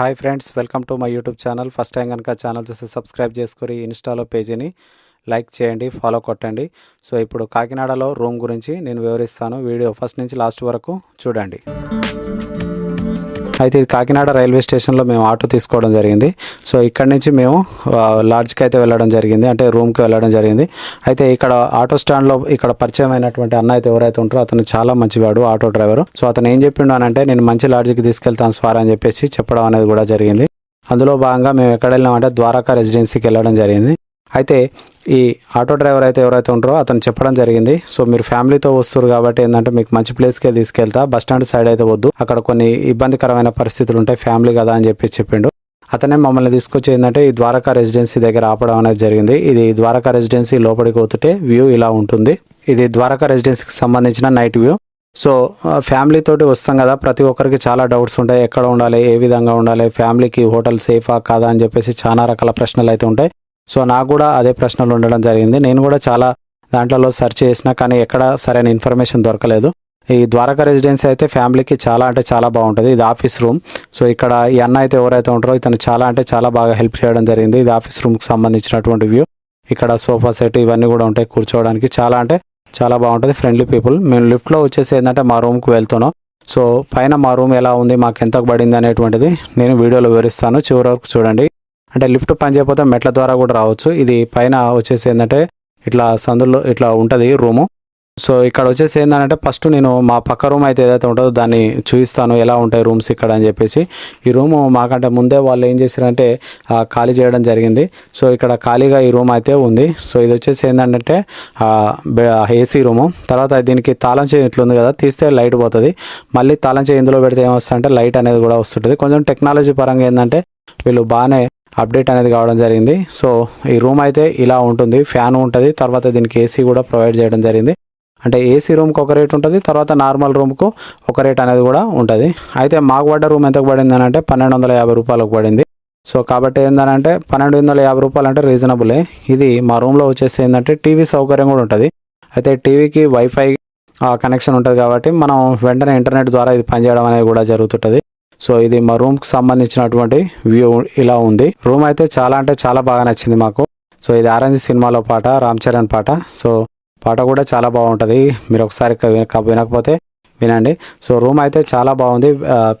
Hi friends welcome to my YouTube channel. First time కనుక channel చూసి subscribe చేసుకొని ఇన్స్టాలో పేజీని లైక్ చేయండి ఫాలో కొట్టండి. సో ఇప్పుడు కాకినాడలో రూమ్ గురించి నేను వివరిస్తాను. వీడియో ఫస్ట్ నుంచి లాస్ట్ వరకు చూడండి. అయితే ఇది కాకినాడ రైల్వే స్టేషన్లో మేము ఆటో తీసుకోవడం జరిగింది. సో ఇక్కడ నుంచి మేము లాడ్జ్కి అయితే వెళ్ళడం జరిగింది. అంటే రూమ్కి వెళ్ళడం జరిగింది. అయితే ఇక్కడ ఆటో స్టాండ్లో ఇక్కడ పరిచయం అయినటువంటి అన్న అయితే ఎవరైతే ఉంటారో అతను చాలా మంచివాడు ఆటో డ్రైవర్. సో అతను ఏం చెప్పిండు అని అంటే నేను మంచి లాడ్జ్కి తీసుకెళ్తాను స్వార్ అని చెప్పేసి చెప్పడం అనేది కూడా జరిగింది. అందులో భాగంగా మేము ఎక్కడ వెళ్ళామంటే ద్వారకా రెసిడెన్సీకి వెళ్ళడం జరిగింది. అయితే ఈ ఆటో డ్రైవర్ అయితే ఎవరైతే ఉంటారో అతను చెప్పడం జరిగింది. సో మీరు ఫ్యామిలీతో వస్తారు కాబట్టి ఏంటంటే మీకు మంచి ప్లేస్కే తీసుకెళ్తా బస్ స్టాండ్ సైడ్ అయితే వద్దు. అక్కడ కొన్ని ఇబ్బందికరమైన పరిస్థితులు ఉంటాయి ఫ్యామిలీ కదా అని చెప్పి చెప్పిండు. అతనే మమ్మల్ని తీసుకొచ్చి ఏంటంటే ఈ ద్వారకా రెసిడెన్సీ దగ్గర ఆపడం అనేది జరిగింది. ఇది ద్వారకా రెసిడెన్సీ లోపలికి పోతుంటే వ్యూ ఇలా ఉంటుంది. ఇది ద్వారకా రెసిడెన్సీకి సంబంధించిన నైట్ వ్యూ. సో ఫ్యామిలీతోటి ఫ్యామిలీ తోటి వస్తాం కదా ప్రతి ఒక్కరికి చాలా డౌట్స్ ఉంటాయి. ఎక్కడ ఉండాలి ఏ విధంగా ఉండాలి ఫ్యామిలీకి హోటల్ సేఫా కాదా అని చెప్పేసి చాలా రకాల ప్రశ్నలు అయితే ఉంటాయి. సో నాకు కూడా అదే ప్రశ్నలు ఉండడం జరిగింది. నేను కూడా చాలా దాంట్లో సెర్చ్ చేసినా కానీ ఎక్కడ సరైన ఇన్ఫర్మేషన్ దొరకలేదు. ఈ ద్వారకా రెసిడెన్సీ అయితే ఫ్యామిలీకి చాలా అంటే చాలా బాగుంటుంది. ఇది ఆఫీస్ రూమ్ సో ఇక్కడ ఈ అన్న అయితే ఎవరైతే ఉంటారో ఇతను చాలా అంటే చాలా బాగా హెల్ప్ చేయడం జరిగింది. ఇది ఆఫీస్ రూమ్కి సంబంధించినటువంటి వ్యూ ఇక్కడ సోఫా సెట్ ఇవన్నీ కూడా ఉంటాయి కూర్చోవడానికి. చాలా అంటే చాలా బాగుంటుంది. ఫ్రెండ్లీ పీపుల్ మేము లిఫ్ట్లో వచ్చేసి ఏంటంటే మా రూమ్కి వెళ్తున్నాం. సో పైన మా రూమ్ ఎలా ఉంది? మాకు ఎంత పడింది? అనేటువంటిది నేను వీడియోలో వివరిస్తాను. చివరి వరకు చూడండి. అంటే లిఫ్ట్ పని చేయకపోతే మెట్ల ద్వారా కూడా రావచ్చు. ఇది పైన వచ్చేసి ఏంటంటే ఇట్లా సందుల్లో ఇట్లా ఉంటుంది రూము. సో ఇక్కడ వచ్చేసి ఏంటంటే ఫస్ట్ నేను మా పక్క రూమ్ అయితే ఏదైతే ఉంటుందో దాన్ని చూపిస్తాను. ఎలా ఉంటాయి రూమ్స్ ఇక్కడ అని చెప్పేసి. ఈ రూము మాకంటే ముందే వాళ్ళు ఏం చేశారంటే ఖాళీ చేయడం జరిగింది. సో ఇక్కడ ఖాళీగా ఈ రూమ్ అయితే ఉంది. సో ఇది వచ్చేసి ఏంటంటే ఏసీ రూము. తర్వాత దీనికి తాళం చేయి ఇట్లుంది ఉంది కదా తీస్తే లైట్ పోతుంది. మళ్ళీ తాళం చేయి ఇందులో పెడితే ఏమొస్తుందంటే లైట్ అనేది కూడా వస్తుంటుంది. కొంచెం టెక్నాలజీ పరంగా ఏంటంటే వీళ్ళు బాగానే అప్డేట్ అనేది కావడం జరిగింది. సో ఈ రూమ్ అయితే ఇలా ఉంటుంది. ఫ్యాన్ ఉంటుంది. తర్వాత దీనికి ఏసీ కూడా ప్రొవైడ్ చేయడం జరిగింది. అంటే ఏసీ రూమ్కి ఒక రేట్ ఉంటుంది. తర్వాత నార్మల్ రూమ్కు ఒక రేట్ అనేది కూడా ఉంటుంది. అయితే మాకు పడ్డ రూమ్ ఎంతకు పడింది అని అంటే పన్నెండు వందల యాభై రూపాయలకు పడింది. సో కాబట్టి ఏంటంటే పన్నెండు వందల యాభై రూపాయలు అంటే రీజనబులే. ఇది మా రూమ్లో వచ్చేసి ఏంటంటే టీవీ సౌకర్యం కూడా ఉంటుంది. అయితే టీవీకి వైఫై కనెక్షన్ ఉంటుంది కాబట్టి మనం వెంటనే ఇంటర్నెట్ ద్వారా ఇది పనిచేయడం అనేది కూడా జరుగుతుంటుంది. సో ఇది మా రూమ్కి సంబంధించినటువంటి వ్యూ ఇలా ఉంది. రూమ్ అయితే చాలా అంటే చాలా బాగా నచ్చింది మాకు. సో ఇది ఆరెంజ్ సినిమాలో పాట రామ్ చరణ్ పాట. సో పాట కూడా చాలా బాగుంటుంది. మీరు ఒకసారి వినకపోతే వినండి. సో రూమ్ అయితే చాలా బాగుంది.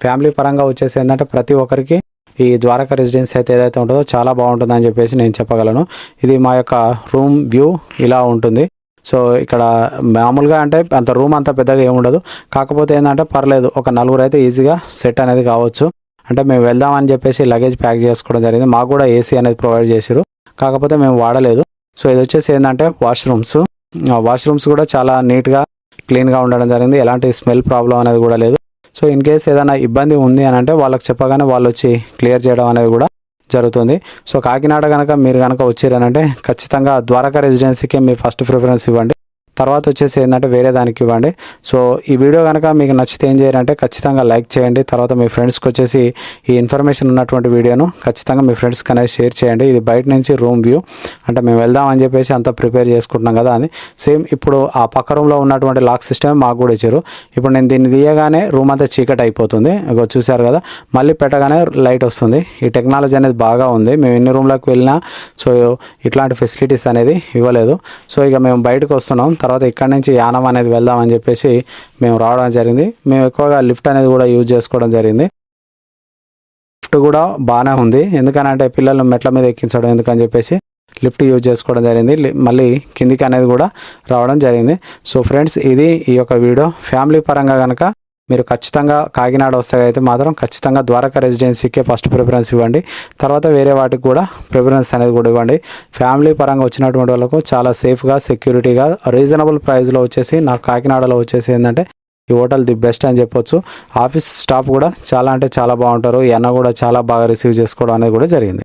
ఫ్యామిలీ పరంగా వచ్చేసి ఏంటంటే ప్రతి ఒక్కరికి ఈ ద్వారకా రెసిడెన్సీ అయితే ఏదైతే ఉంటుందో చాలా బాగుంటుందని చెప్పేసి నేను చెప్పగలను. ఇది మా యొక్క రూమ్ వ్యూ ఇలా ఉంటుంది. సో ఇక్కడ మామూలుగా అంటే అంత రూమ్ అంత పెద్దగా ఏముండదు కాకపోతే ఏంటంటే పర్లేదు ఒక నలుగురు అయితే ఈజీగా సెట్ అనేది కావచ్చు. అంటే మేము వెళ్దామని చెప్పేసి లగేజ్ ప్యాక్ చేసుకోవడం జరిగింది. మాకు కూడా ఏసీ అనేది ప్రొవైడ్ చేశారు కాకపోతే మేము వాడలేదు. సో ఇది వచ్చేసి ఏంటంటే వాష్రూమ్స్. వాష్రూమ్స్ కూడా చాలా నీట్గా క్లీన్గా ఉండడం జరిగింది. ఎలాంటి స్మెల్ ప్రాబ్లం అనేది కూడా లేదు. సో ఇన్ కేస్ ఏదైనా ఇబ్బంది ఉంది అని అంటే వాళ్ళకి చెప్పగానే వాళ్ళు వచ్చి క్లియర్ చేయడం అనేది కూడా జరుగుతుంది. సో కాకినాడ కనుక మీరు కనుక వచ్చారనంటే ఖచ్చితంగా ద్వారకా రెసిడెన్సీకి మీ ఫస్ట్ ప్రిఫరెన్స్ ఇవ్వండి. తర్వాత వచ్చేసి ఏంటంటే వేరే దానికి ఇవ్వండి. సో ఈ వీడియో కనుక మీకు నచ్చితే ఏం చేయాలంటే ఖచ్చితంగా లైక్ చేయండి. తర్వాత మీ ఫ్రెండ్స్కి వచ్చేసి ఈ ఇన్ఫర్మేషన్ ఉన్నటువంటి వీడియోను ఖచ్చితంగా మీ ఫ్రెండ్స్కి అనేది షేర్ చేయండి. ఇది బయట నుంచి రూమ్ వ్యూ. అంటే మేము వెళ్దామని చెప్పేసి అంతా ప్రిపేర్ చేసుకుంటున్నాం కదా అని. సేమ్ ఇప్పుడు ఆ పక్క రూమ్లో ఉన్నటువంటి లాక్ సిస్టమ్ మాకు కూడా ఇచ్చారు. ఇప్పుడు నేను దీన్ని తీయగానే రూమ్ అంతా చీకటి అయిపోతుంది. ఇగో చూసారు కదా? మళ్ళీ పెట్టగానే లైట్ వస్తుంది. ఈ టెక్నాలజీ అనేది బాగా ఉంది. మేము ఎన్ని రూమ్లకు వెళ్ళినా సో ఇట్లాంటి ఫెసిలిటీస్ అనేది ఇవ్వలేదు. సో ఇక మేము బయటకు వస్తున్నాం. తర్వాత ఇక్కడ నుంచి యానం అనేది వెళ్దామని చెప్పేసి మేము రావడం జరిగింది. మేము ఎక్కువగా లిఫ్ట్ అనేది కూడా యూజ్ చేసుకోవడం జరిగింది. లిఫ్ట్ కూడా బాగానే ఉంది. ఎందుకనంటే పిల్లలు మెట్ల మీద ఎక్కించడం ఎందుకని చెప్పేసి లిఫ్ట్ యూజ్ చేసుకోవడం జరిగింది. మళ్ళీ కిందికి అనేది కూడా రావడం జరిగింది. సో ఫ్రెండ్స్ ఇది ఈ యొక్క వీడియో. ఫ్యామిలీ పరంగా కనుక మీరు ఖచ్చితంగా కాకినాడ వస్తే అయితే మాత్రం ఖచ్చితంగా ద్వారకా రెసిడెన్సీకే ఫస్ట్ ప్రిఫరెన్స్ ఇవ్వండి. తర్వాత వేరే వాటికి కూడా ప్రిఫరెన్స్ అనేది కూడా ఇవ్వండి. ఫ్యామిలీ పరంగా వచ్చినటువంటి వాళ్ళకు చాలా సేఫ్గా సెక్యూరిటీగా రీజనబుల్ ప్రైస్లో వచ్చేసి నాకు కాకినాడలో వచ్చేసి ఏంటంటే ఈ హోటల్ ది బెస్ట్ అని చెప్పొచ్చు. ఆఫీస్ స్టాఫ్ కూడా చాలా అంటే చాలా బాగుంటారు. ఈ అన్న కూడా చాలా బాగా రిసీవ్ చేసుకోవడం అనేది కూడా జరిగింది.